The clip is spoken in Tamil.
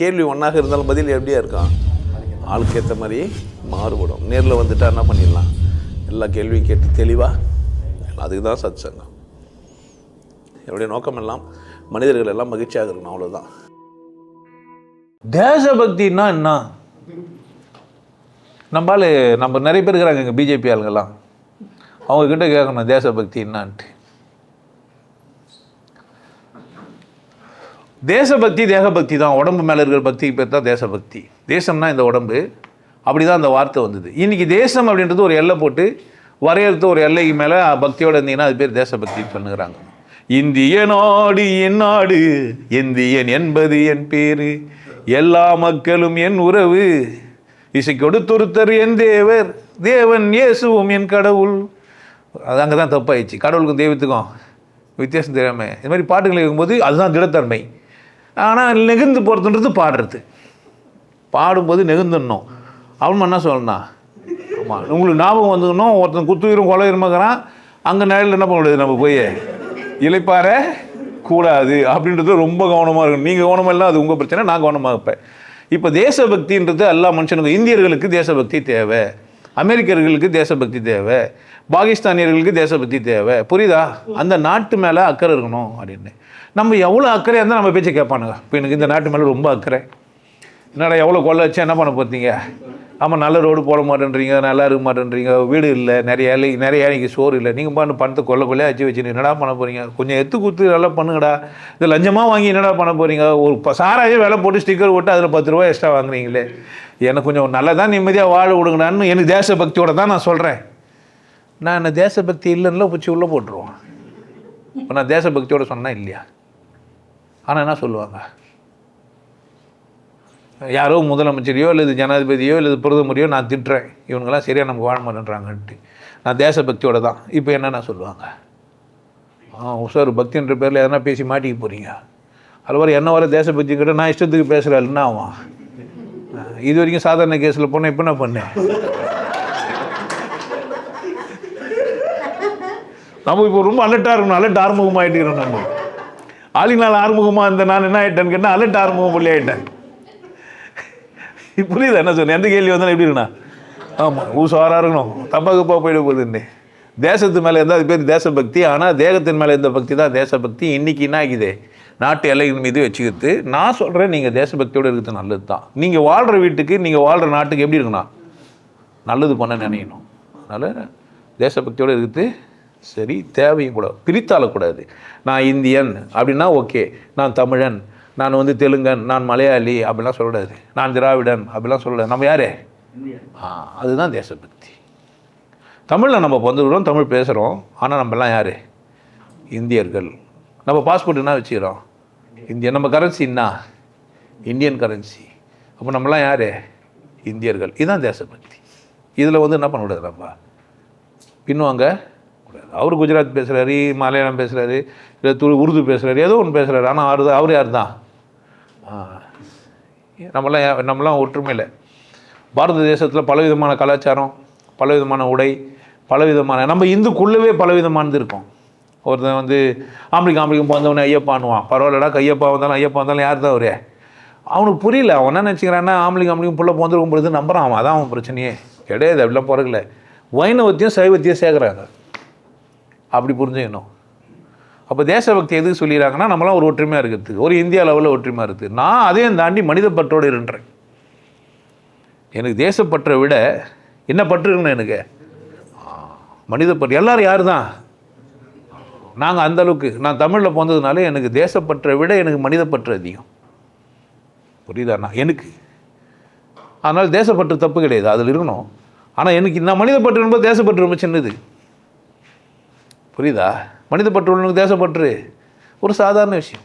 கேள்வி ஒன்றாக இருந்தாலும் பதில் எப்படியா இருக்கான் ஆளுக்கு ஏற்ற மாதிரி மாறுபடும். நேரில் வந்துட்டா என்ன பண்ணிடலாம்? எல்லா கேள்வியும் கேட்டு தெளிவாக அதுக்கு தான் சத் சங்கம் என்னுடைய நோக்கம் எல்லாம் மனிதர்கள் எல்லாம் மகிழ்ச்சியாக இருக்கணும் அவ்வளோதான் தேசபக்தின்னா என்ன? நம்மளால நம்ம நிறைய பேர் இருக்கிறாங்க இங்கே பிஜேபி ஆளுங்கெல்லாம். அவங்கக்கிட்ட கேட்கணும் தேசபக்தி என்னான்ட்டு தேசபக்தி தேகபக்தி தான். உடம்பு மேலே இருக்கிற பக்தி பேர் தான் தேசபக்தி. தேசம்னா இந்த உடம்பு. அப்படி தான் அந்த வார்த்தை வந்தது. இன்றைக்கி தேசம் அப்படின்றது ஒரு எல்லை போட்டு வரையறுத்து ஒரு எல்லைக்கு மேலே பக்தியோடு இருந்தீங்கன்னா அது பேர் தேசபக்தின்னு சொல்லுகிறாங்க. இந்திய நாடு என் நாடு இந்தியன் என்பது என் பேர். எல்லா மக்களும் என் உறவு. இசை கொடுத்தொருத்தர் என் தேவர். தேவன் இயேசுவும் என் கடவுள். அது அங்கே தான் தப்பாயிடுச்சு. கடவுளுக்கும் தெய்வத்துக்கும் வித்தியாசம் தெரியாமல் இது மாதிரி பாட்டுகள் கேட்கும்போது அதுதான் திடத்தன்மை. ஆனால் நெகிழ்ந்து போகிறதுன்றது பாடுறது. பாடும்போது நெகுந்துடணும் அவன் என்ன சொல்லணும் ஆமாம் உங்களுக்கு ஞாபகம் வந்துக்கணும் ஒருத்தன் குத்துயிரும் கொலையுருமாங்கிறான் அங்கே நிழல் என்ன பண்ண முடியாது நம்ம போய். இளைப்பாற கூடாது அப்படின்றது ரொம்ப கவனமாக இருக்கும் நீங்கள் கவனமாக இல்லை அது உங்கள் பிரச்சனை நான் கவனமாக இருப்பேன். இப்போ தேசபக்தின்றது எல்லா மனுஷனுக்கும் இந்தியர்களுக்கு தேசபக்தி தேவை. அமெரிக்கர்களுக்கு தேசபக்தி தேவை பாகிஸ்தானியர்களுக்கு தேசபக்தி தேவை. புரியுதா? அந்த நாட்டு மேலே அக்கறை இருக்கணும் அப்படின்னு. நம்ம எவ்வளோ அக்கறையாக இருந்தால் நம்ம பேச்சை கேட்பானுங்க. இப்போ எனக்கு இந்த நாட்டு மேலே ரொம்ப அக்கறை. என்னடா எவ்வளோ கொள்ள வச்சு என்ன பண்ண போகிறீங்க ஆமாம் நல்ல ரோடு போட மாட்டேன்றீங்க நல்லா இருக்க மாட்டேன்றீங்க வீடு இல்லை நிறைய ஏழை நிறைய ஏழைக்கு சோறு இல்லை. நீங்கள் பண்ண பணத்தை கொள்ள கொள்ளையா அச்சு வச்சு என்னடா பண்ண போகிறீங்க கொஞ்சம் எத்து குத்து நல்லா பண்ணுங்கடா. இது லஞ்சமாக வாங்கி என்னடா பண்ண போகிறீங்க ஒரு சாராயே விலை போட்டு ஸ்டிக்கர் போட்டு அதில் பத்து ரூபா எக்ஸ்ட்ரா வாங்குறீங்களே. எனக்கு கொஞ்சம் நல்லா தான் நிம்மதியாக வாழ விடுங்கடான்னு எனக்கு தேசபக்தியோட தான் நான் சொல்கிறேன் நான் என்ன தேசபக்தி இல்லைன்னா பிடிச்சி உள்ளே போட்டுருவோம் இப்போ நான் தேசபக்தியோடு சொன்னேன் இல்லையா? ஆனால் என்ன சொல்லுவாங்க? யாரோ முதலமைச்சரையோ அல்லது ஜனாதிபதியோ அல்லது பிரதமரையோ நான் திட்டுறேன். இவங்கெல்லாம் சரியாக நமக்கு வாழ மாட்டேன்றாங்கன்ட்டு. நான் தேசபக்தியோட தான். இப்போ என்னென்ன சொல்லுவாங்க? ஆ உஷார் பக்தின்ற பேரில் எதனா பேசி மாட்டிக்க போகிறீங்க அது வர என்ன வர தேசபக்தி கிட்ட? நான் இஷ்டத்துக்கு பேசுகிறேன் என்ன ஆகும்? இது வரைக்கும் சாதாரண கேஸில் போனால் இப்போ என்ன பண்ணேன் நம்ம இப்போ ரொம்ப அலர்ட்டாக இருக்கணும். அலர்ட் ஆறுமுகமாகிட்டு நம்ம. ஆளுங்களால் ஆறுமுகமாக இருந்த நான் என்ன ஆகிட்டேன்னு கேட்டால் அலர்ட் ஆறுமுகம் புள்ளி ஆகிட்டேன் புரியுதா என்ன சொன்னேன்? எந்த கேள்வி வந்தாலும் எப்படி இருக்குண்ணா? ஆமாம் ஊசாராக இருக்கணும். தப்பாக்குப்பா போயிட போகுதுன்னு. தேசத்து மேலே இருந்தால் அது பேர் தேசபக்தி ஆனால் தேகத்தின் மேலே இருந்த பக்தி தான் தேசபக்தி. இன்னைக்கு என்ன ஆகிதே? நாட்டு எல்லைகள் மீது வச்சுக்கிட்டு நான் சொல்கிறேன் நீங்கள் தேசபக்தியோடு இருக்கிறது நல்லது தான். நீங்கள் வாழ்கிற வீட்டுக்கு நீங்கள் வாழ்கிற நாட்டுக்கு எப்படி இருக்குண்ணா? நல்லது பண்ண நினைக்கணும். அதனால் தேசபக்தியோடு இருக்கிறது சரி தேவையும் கூட பிரித்தாளக்கூடாது. நான் இந்தியன் அப்படின்னா ஓகே. நான் தமிழன். நான் வந்து தெலுங்கன் நான் மலையாளி அப்படிலாம் சொல்லக்கூடாது. நான் திராவிடன் அப்படிலாம் சொல்லக்கூடாது. நம்ம யாரு? ஆ அதுதான் தேசபக்தி. தமிழில் நம்ம வந்துடுறோம் தமிழ் பேசுகிறோம் ஆனால் நம்மலாம் யார்? இந்தியர்கள். நம்ம பாஸ்போர்ட் என்ன வச்சுக்கிறோம்? இந்திய நம்ம கரன்சி என்ன? இந்தியன் கரன்சி அப்போ நம்மலாம் யார்? இந்தியர்கள். இதுதான் தேசபக்தி. இதில் வந்து என்ன பண்ணக்கூடாது நம்ம பின்வாங்க கூடாது. அவர் குஜராத் பேசுகிறாரு மலையாளம் பேசுகிறாரு இல்லை து உருது பேசுகிறாரு ஏதோ ஒன்று பேசுகிறாரு ஆனால் அவர் அவர் யார் தான் நம்மளாம் நம்மளாம் ஒற்றுமையில் பாரத தேசத்தில் பலவிதமான கலாச்சாரம் பலவிதமான உடை பலவிதமான நம்ம இந்துக்குள்ளவே பலவிதமானது இருக்கும். ஒருத்தன் வந்து ஆம்பளிக்கு ஆம்பளிக்கும் போந்தவனே ஐயப்பானுவான் பரவாயில்லடா கையப்பா வந்தாலும் ஐயப்பா வந்தாலும் யார் தான் அவரு? அவனுக்கு புரியல. அவன் என்ன நினச்சிக்கிறான்னா ஆம்பளிக்கு ஆம்பளிக்கும் புள்ள போந்திருக்கும் பொழுது நம்புறான் அவன். அதான் அவன் பிரச்சனையே. கிடையாது அப்படிலாம் பிறகுல வைணவத்தையும் சைவத்தையும் சேர்க்குறாங்க. அப்படி புரிஞ்சுக்கணும். அப்போ தேசபக்தி எதுக்கு சொல்லிடுறாங்கன்னா நம்மளாம் ஒரு ஒற்றுமையாக இருக்கிறதுக்கு. ஒரு இந்தியா லெவலில் ஒற்றுமையாக இருக்குது நான் அதையும் தாண்டி மனித பற்றோடு இருன்றேன். எனக்கு தேசப்பற்றை விட என்ன பற்று இருக்கணும் எனக்கு? மனித பற்று. எல்லோரும் யார் தான் நாங்கள் அந்த அளவுக்கு. நான் தமிழில் போனதுனால எனக்கு தேசப்பற்றை விட எனக்கு மனித பற்று அதிகம். புரியுதாண்ணா எனக்கு. அதனால் தேசப்பற்று தப்பு கிடையாது. அதில் இருக்கணும். ஆனால் எனக்கு நான் மனித பற்று என்பது தேசப்பற்று ரொம்ப சின்னது. புரியுதா? மனித பற்று உள்ளவனுக்கு தேசப்பற்று. ஒரு சாதாரண விஷயம்.